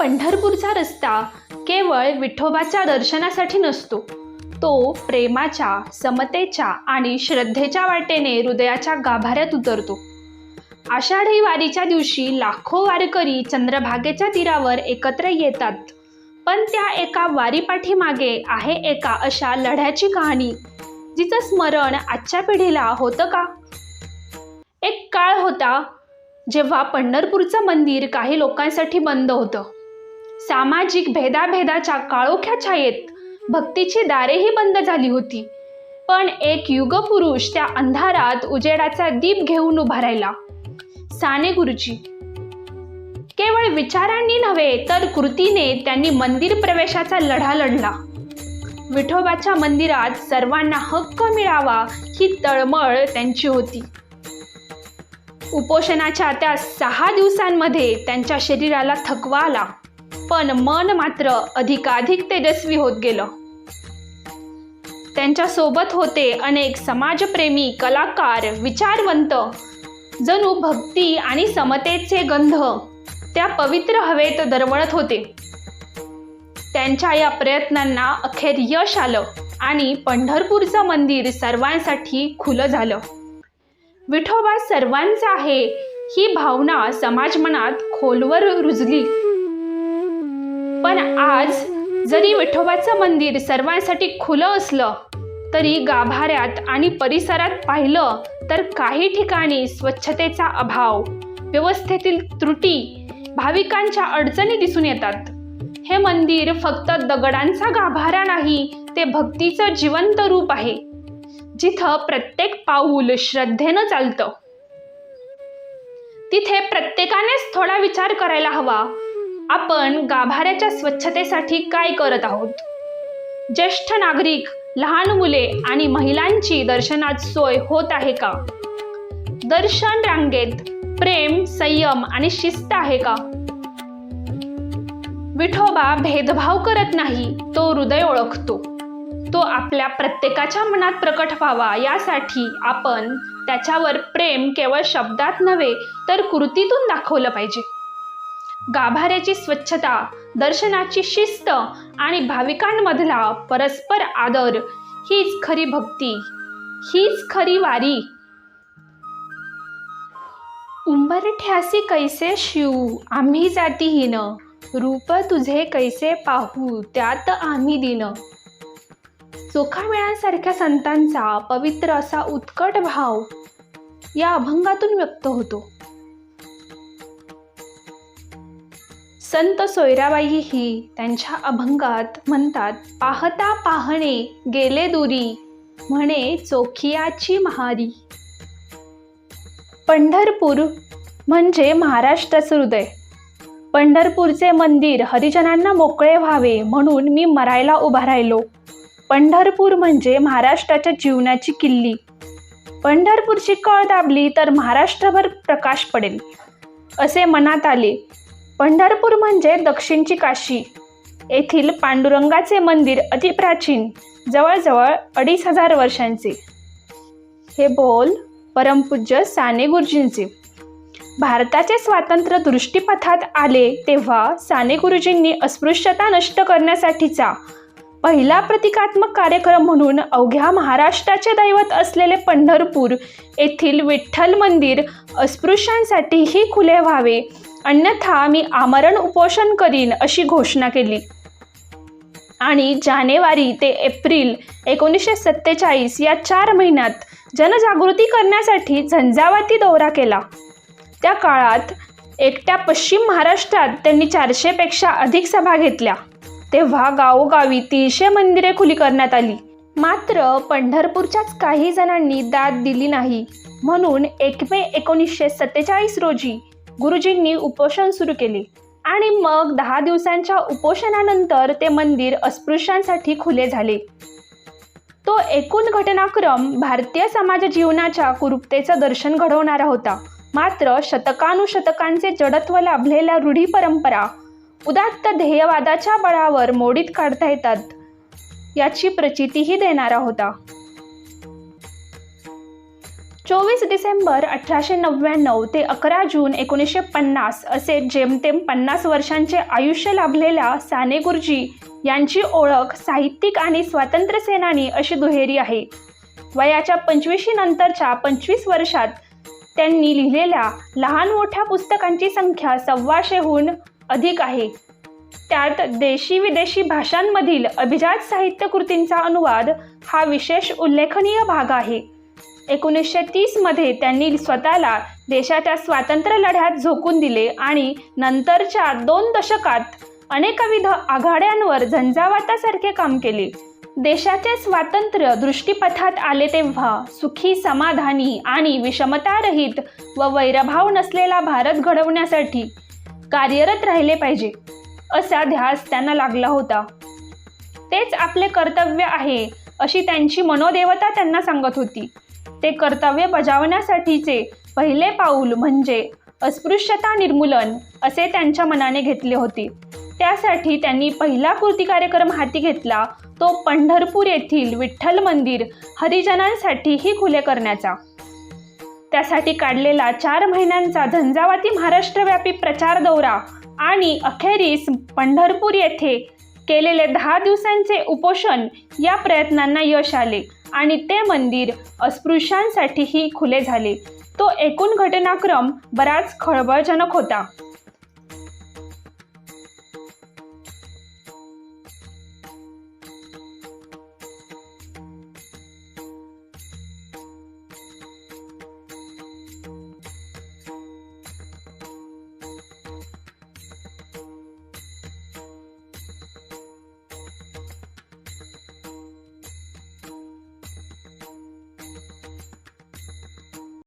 पंढरपूरचा रस्ता केवळ विठोबाच्या दर्शनासाठी नसतो. तो प्रेमाच्या समतेच्या आणि श्रद्धेच्या वाटेने हृदयाच्या गाभाऱ्यात उतरतो. आषाढी वारीच्या दिवशी लाखो वारकरी चंद्रभागेच्या तीरावर एकत्र येतात. पण त्या एका वारीपाठीमागे आहे एका अशा लढ्याची कहाणी जिचं स्मरण आजच्या पिढीला होतं का? एक काळ होता जेव्हा पंढरपूरचं मंदिर काही लोकांसाठी बंद होतं. सामाजिक भेदाभेदाच्या काळोख्या छायेत भक्तीची दारेही बंद झाली होती. पण एक युगपुरुष त्या अंधारात उजेडाचा दीप घेऊन उभा राहिला. साने गुरुजी केवळ विचारांनी नव्हे तर कृतीने त्यांनी मंदिर प्रवेशाचा लढा लढला. विठोबाच्या मंदिरात सर्वांना हक्क मिळावा ही तळमळ त्यांची होती. उपोषणाच्या त्या सहा दिवसांमध्ये त्यांच्या शरीराला थकवा आला. पण मन मात्र अधिकाधिक तेजस्वी होत गेलं. त्यांच्यासोबत होते अनेक समाजप्रेमी कलाकार विचारवंत. जणू भक्ती आणि समतेचे गंध त्या पवित्र हवेत दरवळत होते. त्यांच्या या प्रयत्नांना अखेर यश आलं आणि पंढरपूरचं मंदिर सर्वांसाठी खुलं झालं. विठोबा सर्वांचा आहे ही भावना समाज मनात खोलवर रुजली. पण आज जरी विठोबाचं मंदिर सर्वांसाठी खुलं असलं तरी गाभाऱ्यात आणि परिसरात पाहिलं तर काही ठिकाणी स्वच्छतेचा अभाव व्यवस्थेतील त्रुटी भाविकांच्या अडचणी दिसून येतात. हे मंदिर फक्त दगडांचा गाभारा नाही ते भक्तीचं जिवंत रूप आहे. जिथं प्रत्येक पाऊल श्रद्धेनं चालतं. तिथे प्रत्येकानेच थोडा विचार करायला हवा. आपण गाभाऱ्याच्या स्वच्छतेसाठी काय करत आहोत? ज्येष्ठ नागरिक लहान मुले आणि महिलांची दर्शनात सोय होत आहे का? दर्शन रांगेत प्रेम संयम आणि शिस्त आहे का? विठोबा भेदभाव करत नाही तो हृदय ओळखतो. तो आपल्या प्रत्येकाच्या मनात प्रकट व्हावा यासाठी आपण त्याच्यावर प्रेम केवळ शब्दात नव्हे तर कृतीतून दाखवलं पाहिजे. गाभाऱ्याची स्वच्छता दर्शनाची शिस्त आणि भाविकांमधला परस्पर आदर हीच खरी भक्ती हीच खरी वारी. उंबरठ्यासी कैसे शिव आम्ही जातीहीन रूप तुझे कैसे पाहू त्यात आम्ही दिन. चोखामेळांसारख्या संतांचा पवित्र असा उत्कट भाव या अभंगातून व्यक्त होतो. संत सोयराबाई ही त्यांच्या अभंगात म्हणतात पाहता पाहणे गेले दुरी म्हणे चोखियाची महारी. पंढरपूर म्हणजे महाराष्ट्राचं हृदय. पंढरपूरचे मंदिर हरिजनांना मोकळे व्हावे म्हणून मी मरायला उभा राहिलो. पंढरपूर म्हणजे महाराष्ट्राच्या जीवनाची किल्ली. पंढरपूरची कळ दाबली तर महाराष्ट्रभर प्रकाश पडेल असे मनात आले. पंढरपूर म्हणजे दक्षिणची काशी. येथील पांडुरंगाचे मंदिर अतिप्राचीन जवळजवळ अडीच हजार वर्षांचे. हे बोल परमपूज्य साने गुरुजींचे. भारताचे स्वातंत्र्य दृष्टीपथात आले तेव्हा साने गुरुजींनी अस्पृश्यता नष्ट करण्यासाठीचा पहिला प्रतिकात्मक कार्यक्रम म्हणून अवघ्या महाराष्ट्राचे दैवत असलेले पंढरपूर येथील विठ्ठल मंदिर अस्पृश्यांसाठीही खुले व्हावे अन्यथा मी आमरण उपोषण करीन अशी घोषणा केली. आणि जानेवारी ते एप्रिल एकोणीसशे सत्तेचाळीस या चार महिन्यात जनजागृती करण्यासाठी झंझावाती दौरा केला. त्या काळात एकट्या पश्चिम महाराष्ट्रात त्यांनी चारशेपेक्षा अधिक सभा घेतल्या. तेव्हा गावोगावी तीनशे मंदिरे खुली करण्यात आली. मात्र पंढरपूरच्याच काही जणांनी दाद दिली नाही. म्हणून एक मे एकोणीसशे सत्तेचाळीस रोजी गुरुजींनी उपोषण सुरू केले. आणि मग दहा दिवसांच्या उपोषणानंतर ते मंदिर अस्पृश्यांसाठी खुले झाले. तो एकूण घटनाक्रम भारतीय समाज जीवनाच्या कुरूपतेचं दर्शन घडवणारा होता. मात्र शतकानुशतकांचे जडत्व लाभलेल्या रूढी परंपरा उदात्त ध्येयवादाच्या बळावर मोडीत काढता येतात याची प्रचितीही देणारा होता. चोवीस डिसेंबर अठराशे नव्याण्णव ते अकरा जून एकोणीसशे पन्नास असे जेमतेम पन्नास वर्षांचे आयुष्य लाभलेल्या साने गुरुजी यांची ओळख साहित्यिक आणि स्वातंत्र्यसेनानी अशी दुहेरी आहे. वयाच्या पंचवीशी नंतरच्या पंचवीस वर्षात त्यांनी लिहिलेल्या लहान मोठ्या पुस्तकांची संख्या सव्वाशेहून अधिक आहे. त्यात देशी विदेशी भाषांमधील अभिजात साहित्यकृतींचा अनुवाद हा विशेष उल्लेखनीय भाग आहे. एकोणीसशे तीसमध्ये त्यांनी स्वतःला देशाच्या स्वातंत्र्य लढ्यात झोकून दिले आणि नंतरच्या दोन दशकात अनेकविध आघाड्यांवर झंझावातासारखे काम केले. देशाचे स्वातंत्र्य दृष्टीपथात आले तेव्हा सुखी समाधानी आणि विषमतारहित व वैरभाव नसलेला भारत घडवण्यासाठी कार्यरत राहिले पाहिजे असा ध्यास त्यांना लागला होता. तेच आपले कर्तव्य आहे अशी त्यांची मनोदेवता त्यांना सांगत होती. ते कर्तव्य बजावण्यासाठीचे पहिले पाऊल म्हणजे अस्पृश्यता निर्मूलन असे त्यांच्या मनाने घेतले होते. त्यासाठी त्यांनी पहिला कृती कार्यक्रम हाती घेतला तो पंढरपूर येथील विठ्ठल मंदिर हरिजनांसाठीही खुले करण्याचा. त्यासाठी काढलेला चार महिन्यांचा झंझावाती महाराष्ट्रव्यापी प्रचार दौरा आणि अखेरीस पंढरपूर येथे केलेले दहा दिवसांचे उपोषण या प्रयत्नांना यश आले. आणि ते मंदिर अस्पृश्यांसाठीही खुले झाले. तो एकूण घटनाक्रम बराच खळबळजनक होता.